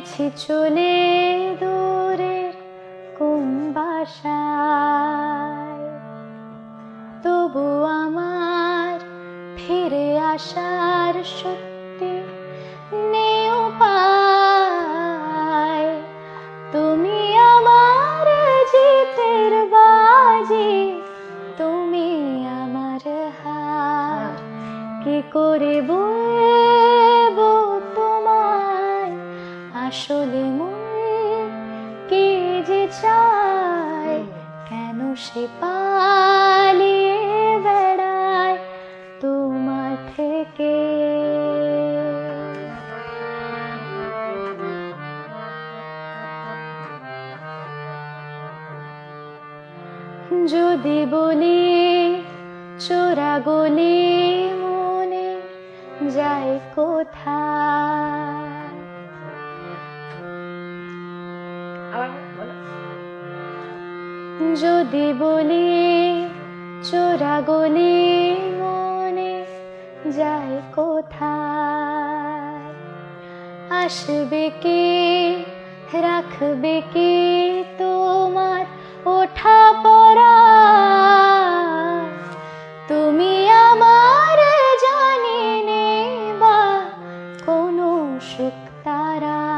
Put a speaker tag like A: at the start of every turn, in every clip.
A: গেছি চলে দূরের কুম্বাসায় বাসায় তবু আমার ফিরে আসার সত্যি আসলে মন কি যে চায়, কেন সে পালিয়ে বেড়ায় তোমার থেকে? যদি বলি চোরা গলি মনে যায় কোথায় যদি বলি চোরা গলি মনে যায় কোথায়? আসবে কি, রাখবে কি তোমার ওঠা পড়া? তুমি আমার জানি বা কোনো সুখ তারা।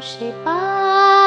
A: 谁把？